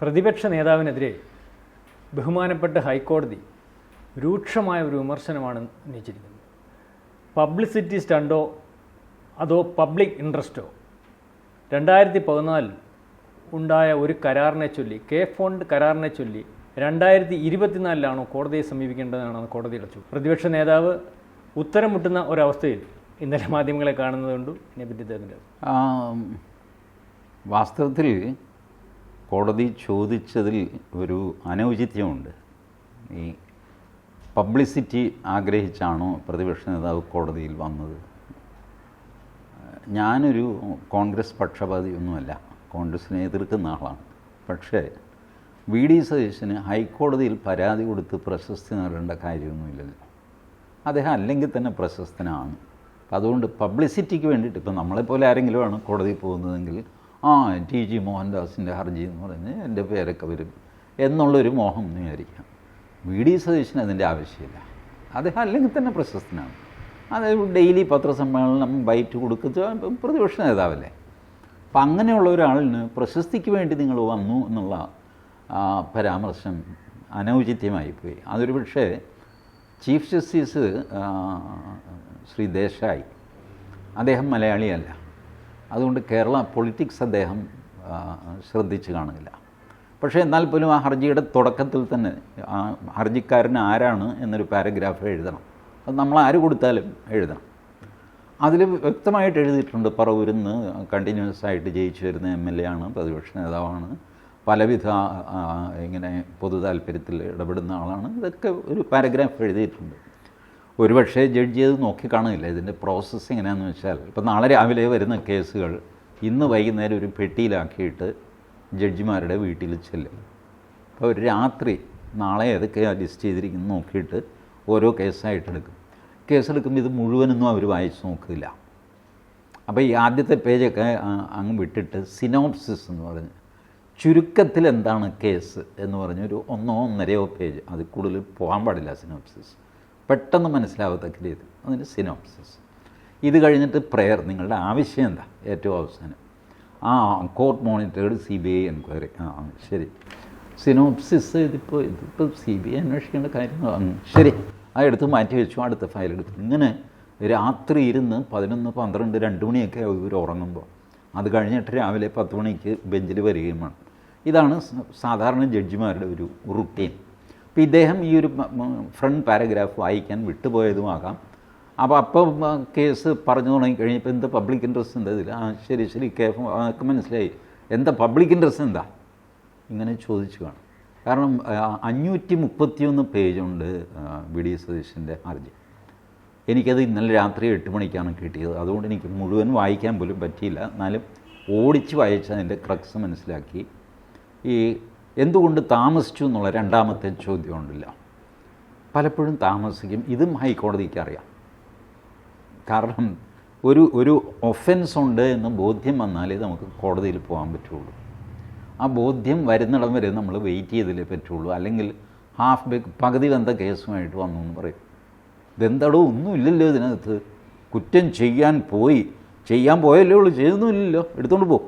പ്രതിപക്ഷ നേതാവിനെതിരെ ബഹുമാനപ്പെട്ട ഹൈക്കോടതി രൂക്ഷമായ ഒരു വിമർശനമാണ് ഉന്നയിച്ചിരിക്കുന്നത്. പബ്ലിസിറ്റി സ്റ്റണ്ടോ അതോ പബ്ലിക് ഇൻട്രസ്റ്റോ? രണ്ടായിരത്തി പതിനാലിൽ ഉണ്ടായ ഒരു കരാറിനെ ചൊല്ലി കെ ഫോണ്ട് കരാറിനെ ചൊല്ലി രണ്ടായിരത്തി ഇരുപത്തിനാലിലാണോ കോടതിയെ സമീപിക്കേണ്ടതെന്നാണ് കോടതി അടച്ചു. പ്രതിപക്ഷ നേതാവ് ഉത്തരം മുട്ടുന്ന ഒരവസ്ഥയിൽ ഇന്നലെ മാധ്യമങ്ങളെ കാണുന്നതുകൊണ്ട് ഇതിനെപ്പറ്റി ആ, വാസ്തവത്തിൽ കോടതി ചോദിച്ചതിൽ ഒരു അനൗചിത്യമുണ്ട്. ഈ പബ്ലിസിറ്റി ആഗ്രഹിച്ചാണോ പ്രതിപക്ഷ നേതാവ് കോടതിയിൽ വന്നത്? ഞാനൊരു കോൺഗ്രസ് പക്ഷപാതിയൊന്നുമല്ല കോൺഗ്രസിനെ എതിർക്കുന്ന ആളാണ്. പക്ഷേ വി ഡി സതീശന് ഹൈക്കോടതിയിൽ പരാതി കൊടുത്ത് പ്രശസ്തി നേടേണ്ട കാര്യമൊന്നുമില്ലല്ലോ. അദ്ദേഹം അല്ലെങ്കിൽ തന്നെ പ്രശസ്തനാണ്. അതുകൊണ്ട് പബ്ലിസിറ്റിക്ക് വേണ്ടിയിട്ട് ഇപ്പം നമ്മളെപ്പോലെ ആരെങ്കിലുമാണ് കോടതിയിൽ പോകുന്നതെങ്കിൽ ആ ടി ജി മോഹൻദാസിന്റെ ഹർജി എന്ന് പറഞ്ഞ് എന്റെ പേരൊക്കെ വരും എന്നുള്ളൊരു മോഹം എന്ന് വിചാരിക്കാം വി ഡി സതീശന് അതിന്റെ ആവശ്യമില്ല. അദ്ദേഹം അല്ലെങ്കിൽ തന്നെ പ്രശസ്തനാണ്. അത് ഡെയിലി പത്രസമ്മേളനം ബൈറ്റ് കൊടുക്കുക പ്രതിപക്ഷ നേതാവല്ലേ. അപ്പം അങ്ങനെയുള്ള ഒരാളിന് പ്രശസ്തിക്ക് വേണ്ടി നിങ്ങൾ വന്നു എന്നുള്ള പരാമർശം അനൗചിത്യമായി പോയി അതൊരു പക്ഷേ ചീഫ് ജസ്റ്റിസ് ശ്രീ ദേശായി. അദ്ദേഹം മലയാളിയല്ല. അതുകൊണ്ട് കേരള പൊളിറ്റിക്സ് അദ്ദേഹം ശ്രദ്ധിച്ച് കാണില്ല പക്ഷേ എന്നാൽ പോലും ആ ഹർജിയുടെ തുടക്കത്തിൽ തന്നെ ആ ഹർജിക്കാരൻ ആരാണ് എന്നൊരു പാരഗ്രാഫ് എഴുതണം. അത് നമ്മൾ ആര് കൊടുത്താലും എഴുതണം. അതിൽ വ്യക്തമായിട്ട് എഴുതിയിട്ടുണ്ട് പറവൂരിൽ കണ്ടിന്യൂസ് ആയിട്ട് ജയിച്ചു വരുന്ന എം എൽ എ ആണ് പ്രതിപക്ഷ നേതാവാണ്. പലവിധ ഇങ്ങനെ പൊതു താല്പര്യത്തിൽ ഇടപെടുന്ന ആളാണ്. ഇതൊക്കെ ഒരു പാരഗ്രാഫ് എഴുതിയിട്ടുണ്ട്. ഒരുപക്ഷേ ജഡ്ജി അത് നോക്കിക്കാണില്ല ഇതിന്റെ പ്രോസസ്സ് എങ്ങനെയാണെന്ന് വെച്ചാൽ ഇപ്പം നാളെ രാവിലെ വരുന്ന കേസുകൾ ഇന്ന് വൈകുന്നേരം ഒരു പെട്ടിയിലാക്കിയിട്ട് ജഡ്ജിമാരുടെ വീട്ടിൽ ചെല്ലും. അപ്പോൾ ഒരു രാത്രി നാളെ ഏതൊക്കെയാണ് ലിസ്റ്റ് ചെയ്തിരിക്കുന്നത് നോക്കിയിട്ട് ഓരോ കേസായിട്ട് എടുക്കും. കേസെടുക്കുമ്പോൾ ഇത് മുഴുവനൊന്നും അവർ വായിച്ച് നോക്കില്ല. അപ്പോൾ ഈ ആദ്യത്തെ പേജൊക്കെ അങ്ങ് വിട്ടിട്ട് സിനോപ്സിസ് എന്ന് പറഞ്ഞ് ചുരുക്കത്തിൽ എന്താണ് കേസ് എന്ന് പറഞ്ഞൊരു ഒന്നോ ഒന്നരയോ പേജ്. അതിൽ കൂടുതൽ പോകാൻ പാടില്ല സിനോപ്സിസ് പെട്ടെന്ന് മനസ്സിലാവത്തക്ക രീതി അതിന് സിനോപ്സിസ് ഇത് കഴിഞ്ഞിട്ട് പ്രെയർ നിങ്ങളുടെ ആവശ്യം എന്താ? ഏറ്റവും അവസാനം. ആ court monitored C B I enquiry ആ ശരി. സിനോപ്സിസ് ഇതിപ്പോൾ ഇതിപ്പോൾ സി ബി ഐ അന്വേഷിക്കേണ്ട കാര്യങ്ങൾ ശരി. ആ എടുത്ത് മാറ്റി വെച്ചു. അടുത്ത ഫയൽ എടുത്തു. ഇങ്ങനെ രാത്രി ഇരുന്ന് പതിനൊന്ന് പന്ത്രണ്ട് രണ്ട് മണിയൊക്കെ ഇവർ ഉറങ്ങുമ്പോൾ. അത് കഴിഞ്ഞിട്ട് രാവിലെ പത്ത് മണിക്ക് ബെഞ്ചിൽ വരികയും വേണം. ഇതാണ് സാധാരണ ജഡ്ജിമാരുടെ ഒരു റുട്ടീൻ അപ്പോൾ ഇദ്ദേഹം ഈ ഒരു ഫ്രണ്ട് പാരഗ്രാഫ് വായിക്കാൻ വിട്ടുപോയതുമാകാം. അപ്പോൾ അപ്പോൾ കേസ് പറഞ്ഞു തുടങ്ങി കഴിഞ്ഞപ്പോൾ എന്താ പബ്ലിക് ഇൻട്രസ്റ്റ് എന്താ ഇതിൽ ആ ശരി ശരി കേഫ് അതൊക്കെ മനസ്സിലായി. എന്താ പബ്ലിക് ഇൻട്രസ്റ്റ് എന്താ? ഇങ്ങനെ ചോദിച്ചു കാണും. കാരണം അഞ്ഞൂറ്റി മുപ്പത്തിയൊന്ന് പേജുണ്ട് വി ഡി സതീശന്റെ ഹർജി. എനിക്കത് ഇന്നലെ രാത്രി എട്ട് മണിക്കാണ് കിട്ടിയത്. അതുകൊണ്ട് എനിക്ക് മുഴുവൻ വായിക്കാൻ പോലും പറ്റിയില്ല. എന്നാലും ഓടിച്ച് വായിച്ചതിന്റെ ക്രക്സ് മനസ്സിലാക്കി. ഈ എന്തുകൊണ്ട് താമസിച്ചു എന്നുള്ള രണ്ടാമത്തെ ചോദ്യം ഉണ്ടല്ല പലപ്പോഴും താമസിക്കും. ഇതും ഹൈക്കോടതിക്ക് അറിയാം. കാരണം ഒരു ഒരു ഒഫൻസ് ഉണ്ട് എന്ന് ബോധ്യം വന്നാലേ നമുക്ക് കോടതിയിൽ പോകാൻ പറ്റുള്ളൂ. ആ ബോധ്യം വരുന്നിടം വരെ നമ്മൾ വെയിറ്റ് ചെയ്തില്ലേ പറ്റുള്ളൂ. അല്ലെങ്കിൽ ഹാഫ് ബേക്ക് പകുതി വന്ന കേസുമായിട്ട് വന്നു എന്ന് പറയും. ഇതെന്താടോ ഒന്നുമില്ലല്ലോ ഇതിനകത്ത്. കുറ്റം ചെയ്യാൻ പോയി. ചെയ്യാൻ പോയല്ലേ ഉള്ളൂ ചെയ്തൊന്നുമില്ലല്ലോ. എടുത്തുകൊണ്ട് പോ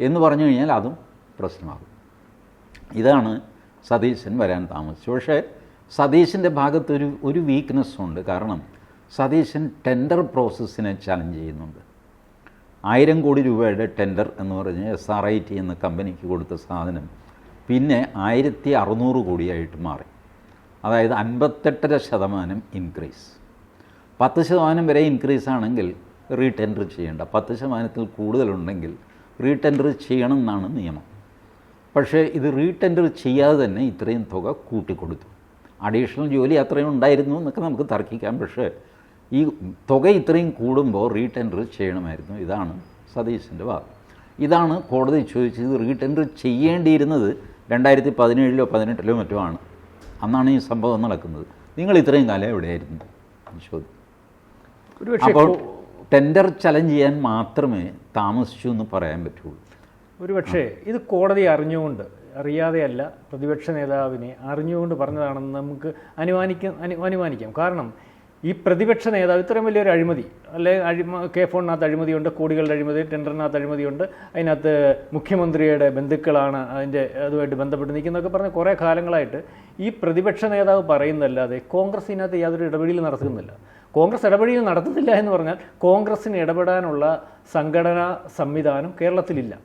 എന്ന് പറഞ്ഞു കഴിഞ്ഞാൽ അതും പ്രശ്നമാകും. ഇതാണ് സതീശൻ വരാൻ താമസിച്ചു പക്ഷേ സതീശന്റെ ഭാഗത്തൊരു ഒരു വീക്ക്നെസ് ഉണ്ട്. കാരണം സതീശൻ ടെൻഡർ പ്രോസസ്സിനെ ചലഞ്ച് ചെയ്യുന്നുണ്ട്. ആയിരം കോടി രൂപയുടെ ടെൻഡർ എന്ന് പറഞ്ഞ് എസ് ആർ ഐ ടി എന്ന കമ്പനിക്ക് കൊടുത്ത സാധനം പിന്നെ ആയിരത്തി അറുന്നൂറ് കോടിയായിട്ട് മാറി. അതായത് അൻപത്തെട്ടര ശതമാനം ഇൻക്രീസ് പത്ത് ശതമാനം വരെ ഇൻക്രീസ് ആണെങ്കിൽ റീടെൻഡർ ചെയ്യേണ്ട. പത്ത് ശതമാനത്തിൽ കൂടുതലുണ്ടെങ്കിൽ റീടെൻഡർ ചെയ്യണം എന്നാണ് നിയമം. പക്ഷേ ഇത് റീടെൻഡർ ചെയ്യാതെ തന്നെ ഇത്രയും തുക കൂട്ടിക്കൊടുത്തു. അഡീഷണൽ ജോലി അത്രയും ഉണ്ടായിരുന്നു എന്നൊക്കെ നമുക്ക് തർക്കിക്കാം. പക്ഷേ ഈ തുക ഇത്രയും കൂടുമ്പോൾ റീടെൻഡർ ചെയ്യണമായിരുന്നു. ഇതാണ് സതീശന്റെ വാദം. ഇതാണ് കോടതി ചോദിച്ചത് റീടെൻഡർ ചെയ്യേണ്ടിയിരുന്നത് രണ്ടായിരത്തി പതിനേഴിലോ പതിനെട്ടിലോ മറ്റോ ആണ്. അന്നാണ് ഈ സംഭവം നടക്കുന്നത്. നിങ്ങൾ ഇത്രയും കാലം എവിടെയായിരുന്നു? ചോദ്യം. അപ്പോൾ ടെൻഡർ ചലഞ്ച് ചെയ്യാൻ മാത്രമേ താമസിച്ചു എന്ന് പറയാൻ പറ്റുള്ളൂ. ഒരുപക്ഷെ ഇത് കോടതി അറിഞ്ഞുകൊണ്ട് അറിയാതെയല്ല പ്രതിപക്ഷ നേതാവിനെ അറിഞ്ഞുകൊണ്ട് പറഞ്ഞതാണെന്ന് നമുക്ക് അനുമാനിക്കാം അനു അനുമാനിക്കാം. കാരണം ഈ പ്രതിപക്ഷ നേതാവ് ഇത്രയും വലിയൊരു അഴിമതി അല്ലെ അഴിമ കെ ഫോണിനകത്ത് അഴിമതിയുണ്ട് കോടികളുടെ അഴിമതി ടെൻഡറിനകത്ത് അഴിമതിയുണ്ട് അതിനകത്ത് മുഖ്യമന്ത്രിയുടെ ബന്ധുക്കളാണ് അതിന്റെ അതുമായിട്ട് ബന്ധപ്പെട്ട് നിൽക്കുന്നതൊക്കെ പറഞ്ഞ് കുറേ കാലങ്ങളായിട്ട് ഈ പ്രതിപക്ഷ നേതാവ് പറയുന്നതല്ലാതെ കോൺഗ്രസ് ഇതിനകത്ത് യാതൊരു ഇടപെടലും നടത്തുന്നില്ല. കോൺഗ്രസ് ഇടപെടലും നടത്തുന്നില്ല എന്ന് പറഞ്ഞാൽ കോൺഗ്രസ്സിന് ഇടപെടാനുള്ള സംഘടനാ സംവിധാനം കേരളത്തിലില്ല.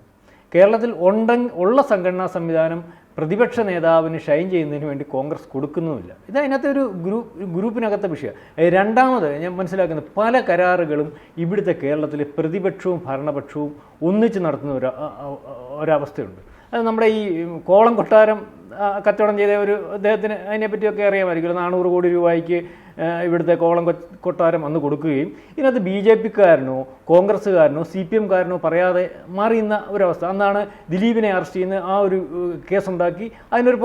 കേരളത്തിൽ ഉണ്ട ഉള്ള സംഘടനാ സംവിധാനം പ്രതിപക്ഷ നേതാവിന് ഷൈൻ ചെയ്യുന്നതിന് വേണ്ടി കോൺഗ്രസ് കൊടുക്കുന്നുമില്ല. ഇത് അതിനകത്ത് ഒരു ഗ്രൂപ്പ് ഗ്രൂപ്പിനകത്തെ വിഷയം. ഏ, രണ്ടാമത് ഞാൻ മനസ്സിലാക്കുന്നത് പല കരാറുകളും ഇവിടുത്തെ കേരളത്തിലെ പ്രതിപക്ഷവും ഭരണപക്ഷവും ഒന്നിച്ച് നടത്തുന്ന ഒരു ഒരവസ്ഥയുണ്ട്. അത് നമ്മുടെ ഈ കോളം കൊട്ടാരം കച്ചവടം ചെയ്ത ഒരു അദ്ദേഹത്തിന് അതിനെപ്പറ്റിയൊക്കെ അറിയാമായിരിക്കും. നാനൂറ് കോടി രൂപയ്ക്ക് ഇവിടുത്തെ കോളം കൊട്ടാരം അന്ന് കൊടുക്കുകയും ഇതിനകത്ത് ബി ജെ പിക്കാരനോ കോൺഗ്രസ്സുകാരനോ സി പി എംകാരനോ പറയാതെ മാറിയുന്ന ഒരവസ്ഥ. അന്നാണ് ദിലീപിനെ അറസ്റ്റ് ചെയ്യുന്ന ആ ഒരു കേസുണ്ടാക്കി അതിനൊരു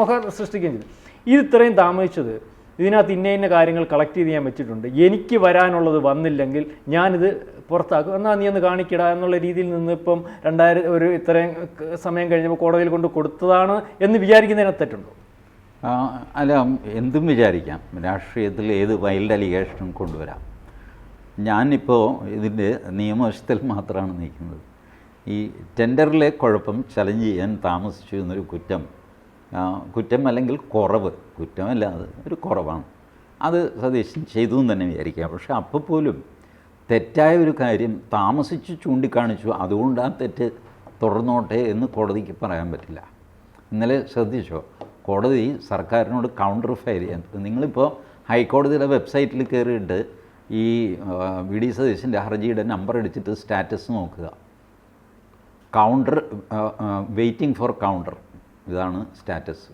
മുഖ സൃഷ്ടിക്കുകയും ചെയ്തു ഇത് ഇത്രയും താമസിച്ചത് ഇതിനകത്ത് ഇന്ന ഇന്ന കാര്യങ്ങൾ കളക്ട് ചെയ്ത് ഞാൻ വെച്ചിട്ടുണ്ട്. എനിക്ക് വരാനുള്ളത് വന്നില്ലെങ്കിൽ ഞാനിത് പുറത്താക്കും. എന്നാൽ നീ ഒന്ന് കാണിക്കടാ എന്നുള്ള രീതിയിൽ നിന്ന് ഇപ്പം രണ്ടായിരം ഒരു ഇത്രയും സമയം കഴിഞ്ഞപ്പോൾ കോടതിയിൽ കൊണ്ട് കൊടുത്തതാണ് എന്ന് വിചാരിക്കുന്നതിനകത്ത് തെറ്റുണ്ടോ? അല്ല എന്തും വിചാരിക്കാം. രാഷ്ട്രീയത്തിൽ ഏത് വൈൽഡ് അലിഗേഷനും കൊണ്ടുവരാം. ഞാനിപ്പോൾ ഇതിന്റെ നിയമവശത്തിൽ മാത്രമാണ് നിൽക്കുന്നത്. ഈ ടെൻഡറിലെ കുഴപ്പം ചലഞ്ച് ചെയ്യാൻ താമസിച്ചു എന്നൊരു കുറ്റം കുറ്റം അല്ലെങ്കിൽ കുറവ്. കുറ്റമല്ല അത് ഒരു കുറവാണ്. അത് സതീശൻ ചെയ്തു എന്ന് തന്നെ വിചാരിക്കാം. പക്ഷെ അപ്പോൾ പോലും തെറ്റായ ഒരു കാര്യം താമസിച്ച് ചൂണ്ടിക്കാണിച്ചു. അതുകൊണ്ട് ആ തെറ്റ് തുടർന്നോട്ടെ എന്ന് കോടതിക്ക് പറയാൻ പറ്റില്ല. ഇന്നലെ ശ്രദ്ധിച്ചോ? കോടതി സർക്കാരിനോട് കൗണ്ടർ ഫയൽ ചെയ്യാൻ. നിങ്ങളിപ്പോൾ ഹൈക്കോടതിയുടെ വെബ്സൈറ്റിൽ കയറിയിട്ട് ഈ വി ഡി സതീശന്റെ ഹർജിയുടെ നമ്പർ അടിച്ചിട്ട് സ്റ്റാറ്റസ് നോക്കുക. കൗണ്ടർ വെയിറ്റിംഗ് ഫോർ കൗണ്ടർ ഇതാണ് സ്റ്റാറ്റസ്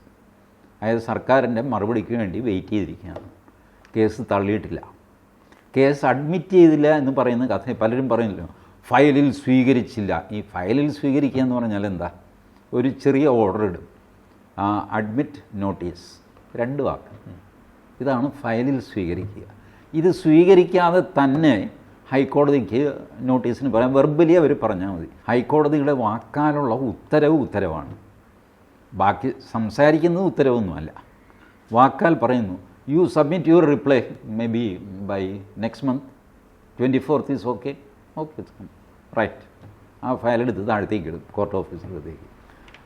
അതായത് സർക്കാരിന്റെ മറുപടിക്ക് വേണ്ടി വെയിറ്റ് ചെയ്തിരിക്കുകയാണ്. കേസ് തള്ളിയിട്ടില്ല. കേസ് അഡ്മിറ്റ് ചെയ്തില്ല എന്ന് പറയുന്ന കഥ പലരും പറയുന്നില്ല ഫയലിൽ സ്വീകരിച്ചില്ല. ഈ ഫയലിൽ സ്വീകരിക്കുക എന്ന് പറഞ്ഞാൽ എന്താ? ഒരു ചെറിയ ഓർഡർ ഇടും. അഡ്മിറ്റ് നോട്ടീസ് രണ്ട് വാക്ക്. ഇതാണ് ഫയലിൽ സ്വീകരിക്കുക. ഇത് സ്വീകരിക്കാതെ തന്നെ ഹൈക്കോടതിക്ക് നോട്ടീസിന് പറയാം വെർബലി അവർ പറഞ്ഞാൽ മതി. ഹൈക്കോടതിയുടെ വാക്കാലുള്ള ഉത്തരവ് ഉത്തരവാണ്. ബാക്കി സംസാരിക്കുന്നത് ഉത്തരവൊന്നുമല്ല. വാക്കാൽ പറയുന്നു you submit your reply may be by next month twenty fourth is okay okay right ആ ഫയൽ എടുത്ത് താഴത്തേക്ക് ഇടും. കോർട്ട് ഓഫീസിലേക്ക്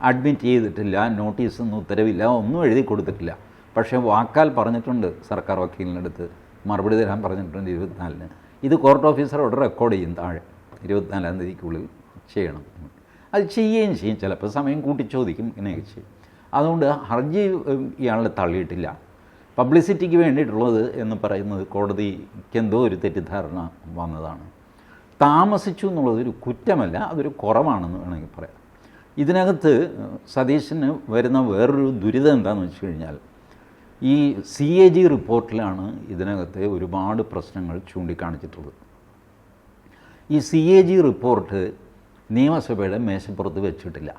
അഡ്മിറ്റ് ചെയ്തിട്ടില്ല നോട്ടീസൊന്നും ഉത്തരവില്ല ഒന്നും എഴുതി കൊടുത്തിട്ടില്ല. പക്ഷേ വാക്കാൽ പറഞ്ഞിട്ടുണ്ട് സർക്കാർ വക്കീലിനടുത്ത്. മറുപടി തരാൻ പറഞ്ഞിട്ടുണ്ട് ഇരുപത്തിനാലിന്. ഇത് കോർട്ട് ഓഫീസറോട് റെക്കോർഡ് ചെയ്യും താഴെ. ഇരുപത്തിനാലാം തീയതിക്കുള്ളിൽ ചെയ്യണം. അത് ചെയ്യുകയും ചെയ്യും. ചിലപ്പോൾ സമയം കൂട്ടി ചോദിക്കും ഇങ്ങനെയൊക്കെ ചെയ്യും. അതുകൊണ്ട് ഹർജി ഇയാളെ തള്ളിയിട്ടില്ല. പബ്ലിസിറ്റിക്ക് വേണ്ടിയിട്ടുള്ളത് എന്ന് പറയുന്നത് കോടതിക്ക് എന്തോ ഒരു തെറ്റിദ്ധാരണ വന്നതാണ്. താമസിച്ചു എന്നുള്ളതൊരു കുറ്റമല്ല അതൊരു കുറവാണെന്ന് വേണമെങ്കിൽ പറയാം. ഇതിനകത്ത് സതീശന് വരുന്ന വേറൊരു ദുരിതം എന്താണെന്ന് വെച്ച് കഴിഞ്ഞാൽ ഈ സി എ ജി റിപ്പോർട്ടിലാണ് ഇതിനകത്തെ ഒരുപാട് പ്രശ്നങ്ങൾ ചൂണ്ടിക്കാണിച്ചിട്ടുള്ളത്. ഈ സി എ ജി റിപ്പോർട്ട് നിയമസഭയുടെ മേശപ്പുറത്ത് വെച്ചിട്ടില്ല.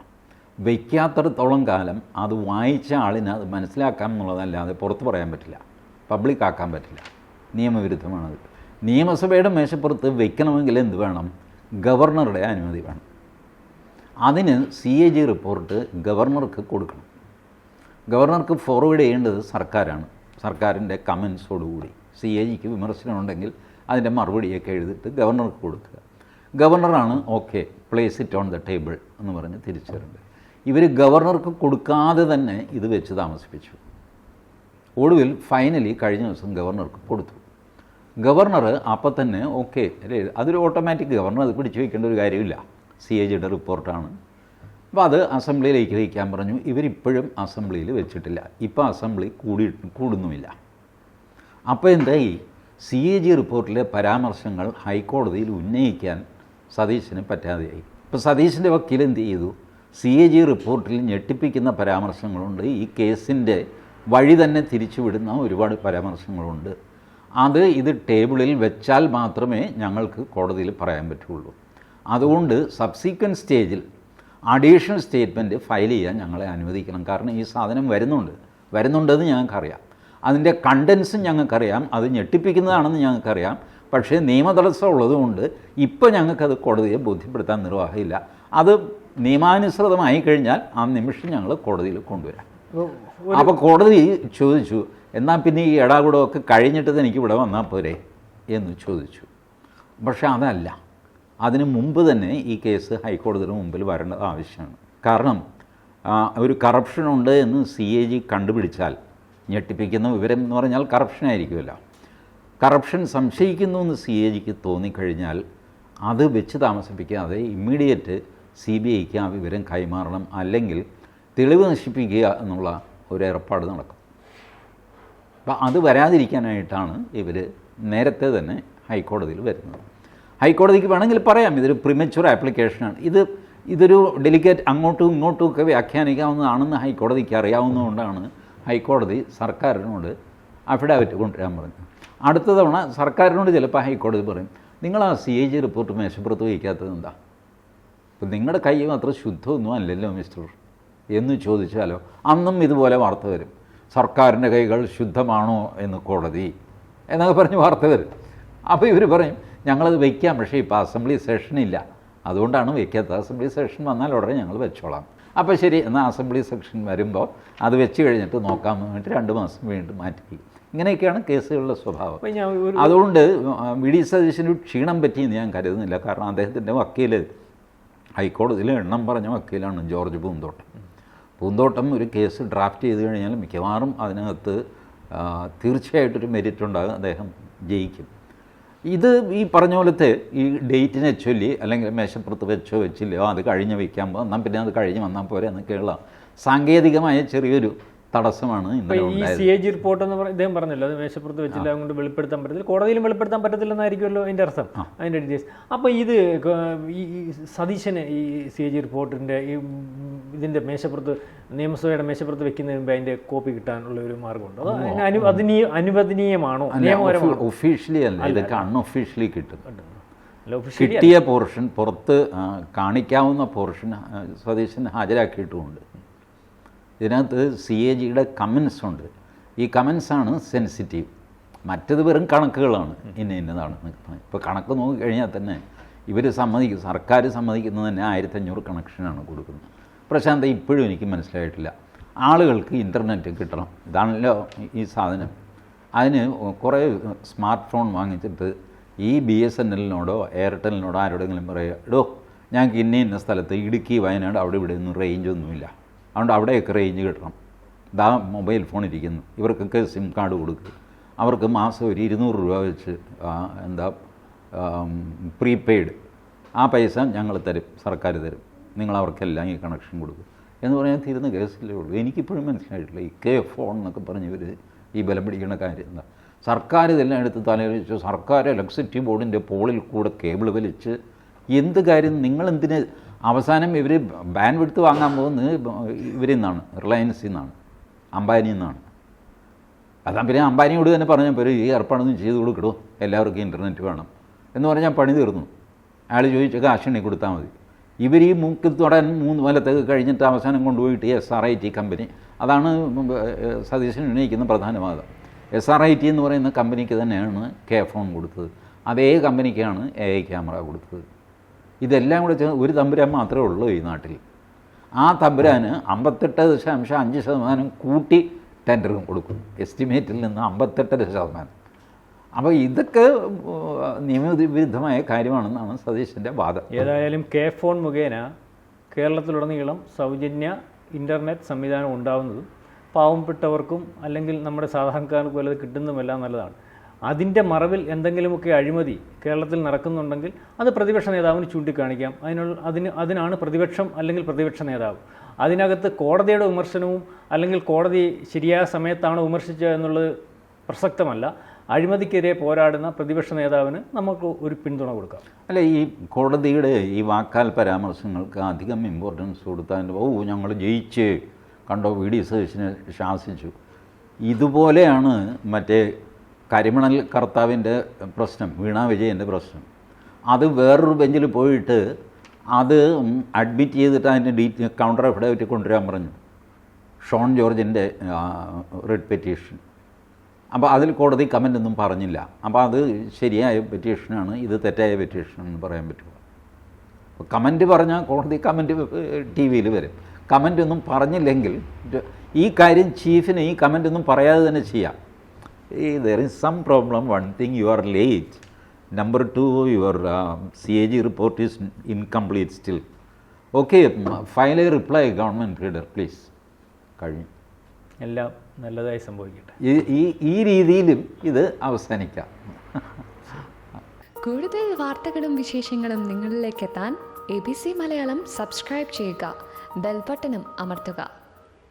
വയ്ക്കാത്തടത്തോളം കാലം അത് വായിച്ച ആളിന് അത് മനസ്സിലാക്കാം എന്നുള്ളതല്ലാതെ പുറത്ത് പറയാൻ പറ്റില്ല. പബ്ലിക് ആക്കാൻ പറ്റില്ല. നിയമവിരുദ്ധമാണത്. നിയമസഭയുടെ മേശപ്പുറത്ത് വയ്ക്കണമെങ്കിൽ എന്ത് വേണം? ഗവർണറുടെ അനുമതി വേണം. അതിന് സി എ ജി റിപ്പോർട്ട് ഗവർണർക്ക് കൊടുക്കണം. ഗവർണർക്ക് ഫോർവേഡ് ചെയ്യേണ്ടത് സർക്കാരാണ്. സർക്കാരിന്റെ കമൻസോടുകൂടി സി എ ജിക്ക് വിമർശനമുണ്ടെങ്കിൽ അതിന്റെ മറുപടിയൊക്കെ എഴുതിയിട്ട് ഗവർണർക്ക് കൊടുക്കുക. ഗവർണറാണ് okay place it on the table എന്ന് പറഞ്ഞ് തിരിച്ചു തരേണ്ടത്. ഇവർ ഗവർണർക്ക് കൊടുക്കാതെ തന്നെ ഇത് വെച്ച് താമസിപ്പിച്ചു. ഒടുവിൽ ഫൈനലി കഴിഞ്ഞ ദിവസം ഗവർണർക്ക് കൊടുത്തു. ഗവർണർ അപ്പം തന്നെ ഓക്കെ അല്ലേ? അതൊരു ഓട്ടോമാറ്റിക് ഗവർണർ അത് പിടിച്ചു വയ്ക്കേണ്ട ഒരു കാര്യമില്ല. സി എ ജിയുടെ റിപ്പോർട്ടാണ്. അപ്പോൾ അത് അസംബ്ലിയിലേക്ക് വയ്ക്കാൻ പറഞ്ഞു. ഇവരിപ്പോഴും അസംബ്ലിയിൽ വെച്ചിട്ടില്ല. ഇപ്പോൾ അസംബ്ലി കൂടി കൂടുന്നുമില്ല. അപ്പോൾ എന്തായി സി എ ജി റിപ്പോർട്ടിലെ പരാമർശങ്ങൾ ഹൈക്കോടതിയിൽ ഉന്നയിക്കാൻ സതീശന് പറ്റാതെയായി. ഇപ്പോൾ സതീശന്റെ വക്കീൽ എന്ത് ചെയ്തു? സി എ ജി റിപ്പോർട്ടിൽ ഞെട്ടിപ്പിക്കുന്ന പരാമർശങ്ങളുണ്ട്. ഈ കേസിന്റെ വഴി തന്നെ തിരിച്ചുവിടുന്ന ഒരുപാട് പരാമർശങ്ങളുണ്ട്. അത് ഇത് ടേബിളിൽ വെച്ചാൽ മാത്രമേ ഞങ്ങൾക്ക് കോടതിയിൽ പറയാൻ പറ്റുള്ളൂ. അതുകൊണ്ട് സബ്സീക്വന്റ് സ്റ്റേജിൽ അഡീഷണൽ സ്റ്റേറ്റ്മെന്റ് ഫയൽ ചെയ്യാൻ ഞങ്ങളെ അനുവദിക്കണം. കാരണം ഈ സാധനം വരുന്നുണ്ട്. വരുന്നുണ്ടെന്ന് ഞങ്ങൾക്കറിയാം. അതിന്റെ കണ്ടൻസും ഞങ്ങൾക്കറിയാം. അത് ഞെട്ടിപ്പിക്കുന്നതാണെന്ന് ഞങ്ങൾക്കറിയാം. പക്ഷേ നിയമതടസ്സം ഉള്ളതുകൊണ്ട് ഇപ്പോൾ ഞങ്ങൾക്കത് കോടതിയെ ബോധ്യപ്പെടുത്താൻ നിർവാഹമില്ല. അത് നിയമാനുസൃതമായി കഴിഞ്ഞാൽ ആ നിമിഷം ഞങ്ങൾ കോടതിയിൽ കൊണ്ടുവരാം. അപ്പോൾ കോടതി ചോദിച്ചു എന്നാൽ പിന്നെ ഈ ഇടാകൂടമൊക്കെ കഴിഞ്ഞിട്ട് എനിക്ക് ഇവിടെ വന്നാൽ പോരെ? എന്ന് ചോദിച്ചു. പക്ഷേ അതല്ല. അതിന് മുമ്പ് തന്നെ ഈ കേസ് ഹൈക്കോടതിയുടെ മുമ്പിൽ വരേണ്ടത് ആവശ്യമാണ്. കാരണം ഒരു കറപ്ഷൻ ഉണ്ട് എന്ന് സി എ ജി കണ്ടുപിടിച്ചാൽ ഞെട്ടിപ്പിക്കുന്ന വിവരം എന്ന് പറഞ്ഞാൽ കറപ്ഷൻ ആയിരിക്കുമല്ല. കറപ്ഷൻ സംശയിക്കുന്നു എന്ന് സി എ ജിക്ക് തോന്നിക്കഴിഞ്ഞാൽ അത് വെച്ച് താമസിപ്പിക്കാതെ ഇമ്മീഡിയറ്റ് സി ബി ഐക്ക് ആ വിവരം കൈമാറണം അല്ലെങ്കിൽ തെളിവ് നശിപ്പിക്കുക എന്നുള്ള ഒരു ഏർപ്പാട് നടക്കും. അപ്പം അത് വരാതിരിക്കാനായിട്ടാണ് ഇവർ നേരത്തെ തന്നെ ഹൈക്കോടതിയിൽ വരുന്നത്. ഹൈക്കോടതിക്ക് വേണമെങ്കിൽ പറയാം ഇതൊരു പ്രിമച്വർ ആപ്ലിക്കേഷനാണ് ഇത് ഇതൊരു ഡെലിക്കേറ്റ് അങ്ങോട്ടും ഇങ്ങോട്ടും ഒക്കെ വ്യാഖ്യാനിക്കാവുന്നതാണെന്ന് ഹൈക്കോടതിക്ക് അറിയാവുന്നതുകൊണ്ടാണ് ഹൈക്കോടതി സർക്കാരിനോട് അഫിഡാവിറ്റ് കൊണ്ടുവരാൻ പറഞ്ഞു അടുത്ത തവണ സർക്കാരിനോട് ചിലപ്പോൾ ഹൈക്കോടതി പറയും നിങ്ങൾ ആ സി എ ജി റിപ്പോർട്ട് മേശപ്പുറത്ത് വയ്ക്കാത്തത് എന്താ? ഇപ്പം നിങ്ങളുടെ കൈ അത്ര ശുദ്ധമൊന്നും അല്ലല്ലോ മിസ്റ്റർ എന്ന് ചോദിച്ചാലോ അന്നും ഇതുപോലെ വാർത്ത വരും. സർക്കാരിന്റെ കൈകൾ ശുദ്ധമാണോ എന്ന് കോടതി? എന്നൊക്കെ പറഞ്ഞ് വാർത്ത വരും. അപ്പോൾ ഇവർ പറയും ഞങ്ങളത് വയ്ക്കാം പക്ഷേ ഇപ്പോൾ അസംബ്ലി സെഷൻ ഇല്ല. അതുകൊണ്ടാണ് വയ്ക്കാത്തത് അസംബ്ലി സെഷൻ വന്നാൽ ഉടനെ ഞങ്ങൾ വെച്ചോളാം. അപ്പോൾ ശരി എന്നാൽ അസംബ്ലി സെക്ഷൻ വരുമ്പോൾ അത് വെച്ച് കഴിഞ്ഞിട്ട് നോക്കാൻ വേണ്ടി രണ്ട് മാസം വീണ്ടും മാറ്റി ഇങ്ങനെയൊക്കെയാണ് കേസുകളുടെ സ്വഭാവം. അതുകൊണ്ട് വി. ഡി. സതീശന് ക്ഷീണം പറ്റിയെന്ന് ഞാൻ കരുതുന്നില്ല. കാരണം അദ്ദേഹത്തിന്റെ വക്കീൽ ഹൈക്കോടതിയിൽ എണ്ണം പറഞ്ഞ വക്കീലാണ് ജോർജ് പൂന്തോട്ടം. പൂന്തോട്ടം ഒരു കേസ് ഡ്രാഫ്റ്റ് ചെയ്ത് കഴിഞ്ഞാൽ മിക്കവാറും അതിനകത്ത് തീർച്ചയായിട്ടൊരു മെരിറ്റ് ഉണ്ടാകും. അദ്ദേഹം ജയിക്കും. ഇത് ഈ പറഞ്ഞ പോലത്തെ ഈ ഡേറ്റിനെ ചൊല്ലി അല്ലെങ്കിൽ മേശപ്പുറത്ത് വെച്ചോ വെച്ചില്ലയോ അത് കഴിഞ്ഞ് വയ്ക്കാൻ എന്നാൽ പിന്നെ അത് കഴിഞ്ഞ് വന്നാൽ പോരെ എന്നൊക്കെയുള്ള സാങ്കേതികമായ ചെറിയൊരു തടസ്സമാണ് ഈ സി എ ജി റിപ്പോർട്ട് എന്ന് പറഞ്ഞ ഇദ്ദേഹം പറഞ്ഞല്ലോ അത് മേശപ്പുറത്ത് വെച്ചില്ല അതുകൊണ്ട് വെളിപ്പെടുത്താൻ പറ്റത്തില്ല. കോടതിയിലും വെളിപ്പെടുത്താൻ പറ്റത്തില്ലെന്നായിരിക്കുമല്ലോ അതിന്റെ അർത്ഥം അതിന്റെ ഡീറ്റെയിൽസ് അപ്പോൾ ഇത് ഈ സതീശന് ഈ സി എ ജി റിപ്പോർട്ടിന്റെ ഈ ഇതിന്റെ ഇതിന്റെ മേശപ്പുറത്ത് നിയമസഭയുടെ മേശപ്പുറത്ത് വെക്കുന്നതിന് മുമ്പ് അതിന്റെ കോപ്പി കിട്ടാനുള്ള ഒരു മാർഗമുണ്ടോ? അതോ അതിന് അനു അതിനീ അനുവദനീയമാണോ? നിയമപരമാണോ? ഒഫീഷ്യലി അല്ല. ഇതൊക്കെ അൺഒഫീഷ്യലി കിട്ടും കിട്ടിയ പോർഷൻ പുറത്ത് കാണിക്കാവുന്ന പോർഷൻ സതീശൻ ഹാജരാക്കിയിട്ടുമുണ്ട്. ഇതിനകത്ത് സി എ ജിയുടെ കമൻസ് ഉണ്ട്. ഈ കമൻസാണ് സെൻസിറ്റീവ് മറ്റത് വെറും കണക്കുകളാണ്. ഇന്ന ഇന്നതാണ് ഇപ്പോൾ കണക്ക് നോക്കിക്കഴിഞ്ഞാൽ തന്നെ ഇവർ സമ്മതിക്കും. സർക്കാർ സമ്മതിക്കുന്നത് തന്നെ ആയിരത്തഞ്ഞൂറ് കണക്ഷനാണ് കൊടുക്കുന്നത്. പ്രശാന്ത ഇപ്പോഴും എനിക്ക് മനസ്സിലായിട്ടില്ല. ആളുകൾക്ക് ഇന്റർനെറ്റ് കിട്ടണം. ഇതാണല്ലോ ഈ സാധനം. അതിന് കുറേ സ്മാർട്ട് ഫോൺ വാങ്ങിച്ചിട്ട് ഈ ബി എസ് എൻ എല്ലിനോടോ എയർടെലിനോടോ ആരോടെങ്കിലും പറയുക എടോ ഞങ്ങൾക്ക് ഇന്ന ഇന്ന സ്ഥലത്ത് ഇടുക്കി വയനാട് അവിടെ ഇവിടെ ഒന്നും റേഞ്ച് ഒന്നുമില്ല. അതുകൊണ്ട് അവിടെയൊക്കെ റേഞ്ച് കിട്ടണം. ദാ മൊബൈൽ ഫോൺ ഇരിക്കുന്നു. ഇവർക്കൊക്കെ സിം കാർഡ് കൊടുക്കുക അവർക്ക് മാസം ഒരു ഇരുന്നൂറ് രൂപ വെച്ച് എന്താ പ്രീപെയ്ഡ് ആ പൈസ ഞങ്ങൾ തരും സർക്കാർ തരും. നിങ്ങൾ അവർക്കെല്ലാം ഈ കണക്ഷൻ കൊടുക്കും. എന്ന് പറയാൻ തീരുന്ന കേസിലേ ഉള്ളൂ. എനിക്കിപ്പോഴും മനസ്സിലായിട്ടില്ല. ഈ കെ ഫോൺ എന്നൊക്കെ പറഞ്ഞ് ഇവർ ഈ ബലം പിടിക്കുന്ന കാര്യം എന്താ? സർക്കാർ ഇതെല്ലാം എടുത്ത് തലയിൽ വെച്ചു സർക്കാർ ഇലക്ട്രിസിറ്റി ബോർഡിന്റെ പോളിൽ കൂടെ കേബിൾ വലിച്ച് എന്ത് കാര്യം നിങ്ങളെന്തിന് അവസാനം ഇവർ ബാൻ വിടുത്ത് വാങ്ങാൻ പോകുന്നത് ഇവരിൽ നിന്നാണ് റിലയൻസിൽ നിന്നാണ് അംബാനിയിൽ നിന്നാണ്. അതാ പിന്നെ അംബാനിയോട് തന്നെ പറഞ്ഞാൽ പോലും ഈ ഏർപ്പാടൊന്നും ചെയ്ത് കൊടുക്കടോ എല്ലാവർക്കും ഇന്റർനെറ്റ് വേണം. എന്ന് പറഞ്ഞാൽ പണി തീർന്നു. അയാൾ ചോദിച്ച കാശിണി കൊടുത്താൽ മതി. ഇവർ ഈ മൂക്കിൽ തൊടാൻ മൂന്ന് കൊല്ലത്തേക്ക് കഴിഞ്ഞിട്ട് അവസാനം കൊണ്ടുപോയിട്ട് S R I T company അതാണ് സതീശൻ ഉന്നയിക്കുന്ന പ്രധാനവാദം എസ് ആർ ഐ ടി എന്ന് പറയുന്ന കമ്പനിക്ക് തന്നെയാണ് കെ ഫോൺ കൊടുത്തത്. അതേ കമ്പനിക്കാണ് എ ഐ ക്യാമറ കൊടുത്തത്. ഇതെല്ലാം കൂടെ ചേർന്ന് ഒരു തമ്പുരാൻ മാത്രമേ ഉള്ളൂ ഈ നാട്ടിൽ. ആ തമ്പുരാന് അമ്പത്തെട്ട് ദശാംശം അഞ്ച് ശതമാനം കൂട്ടി ടെൻഡറും കൊടുക്കും. എസ്റ്റിമേറ്റിൽ നിന്ന് അമ്പത്തെട്ടര ശതമാനം അപ്പോൾ ഇതൊക്കെ നിയമവിരുദ്ധമായ കാര്യമാണെന്നാണ് സതീശന്റെ വാദം. ഏതായാലും കെ ഫോൺ മുഖേന കേരളത്തിലുടനീളം സൗജന്യ ഇന്റർനെറ്റ് സംവിധാനം ഉണ്ടാവുന്നതും പാവപ്പെട്ടവർക്കും അല്ലെങ്കിൽ നമ്മുടെ സാധാരണക്കാർക്കും വല്ലത് കിട്ടുന്നതുമെല്ലാം നല്ലതാണ്. അതിന്റെ മറവിൽ എന്തെങ്കിലുമൊക്കെ അഴിമതി കേരളത്തിൽ നടക്കുന്നുണ്ടെങ്കിൽ അത് പ്രതിപക്ഷ നേതാവിന് ചൂണ്ടിക്കാണിക്കാം. അതിനുള്ള അതിന് അതിനാണ് പ്രതിപക്ഷം അല്ലെങ്കിൽ പ്രതിപക്ഷ നേതാവ്. അതിനകത്ത് കോടതിയുടെ വിമർശനവും അല്ലെങ്കിൽ കോടതി ശരിയായ സമയത്താണ് വിമർശിച്ചത് എന്നുള്ളത് പ്രസക്തമല്ല. അഴിമതിക്കെതിരെ പോരാടുന്ന പ്രതിപക്ഷ നേതാവിന് നമുക്ക് ഒരു പിന്തുണ കൊടുക്കാം. അല്ല ഈ കോടതിയുടെ ഈ വാക്കാൽ പരാമർശങ്ങൾക്ക് അധികം ഇമ്പോർട്ടൻസ് കൊടുത്താൽ ഓ ഞങ്ങൾ ജയിച്ച് കണ്ടോ വി ഡി സതീശനെ ശാസിച്ചു. ഇതുപോലെയാണ് മറ്റേ കരിമണൽ കർത്താവിന്റെ പ്രശ്നം വീണാ വിജയന്റെ പ്രശ്നം. അത് വേറൊരു ബെഞ്ചിൽ പോയിട്ട് അത് അഡ്മിറ്റ് ചെയ്തിട്ട് അതിന്റെ ഡീറ്റ് കൗണ്ടർ എഫിഡവിറ്റ് കൊണ്ടുവരാൻ പറഞ്ഞു. ഷോൺ ജോർജിന്റെ റിട്ട് പെറ്റീഷൻ. അപ്പോൾ അതിൽ കോടതി കമന്റ് ഒന്നും പറഞ്ഞില്ല. അപ്പോൾ അത് ശരിയായ പെറ്റീഷനാണ് ഇത് തെറ്റായ പെറ്റീഷൻ എന്ന് പറയാൻ പറ്റുമോ അപ്പോൾ കമന്റ് പറഞ്ഞാൽ കോടതി കമന്റ് ടി വിയിൽ വരും. കമന്റ് ഒന്നും പറഞ്ഞില്ലെങ്കിൽ ഈ കാര്യം ചീഫിന് ഈ കമന്റ് ഒന്നും പറയാതെ തന്നെ ചെയ്യാം. ഈ there is some problem one thing you are late number two your C A G report is incomplete still okay file reply government reader please കഴിഞ്ഞു എല്ലാം നല്ലതായി സംഭവിക്കട്ടെ. ഈ ഈ രീതിയിലും ഇത് അവസാനിക്കാം. കൂടുതൽ വാർത്തകളും വിശേഷങ്ങളും നിങ്ങളിലേക്ക് എത്താൻ A B C Malayalam subscribe ചെയ്യുക. ബെൽബട്ടനും അമർത്തുക.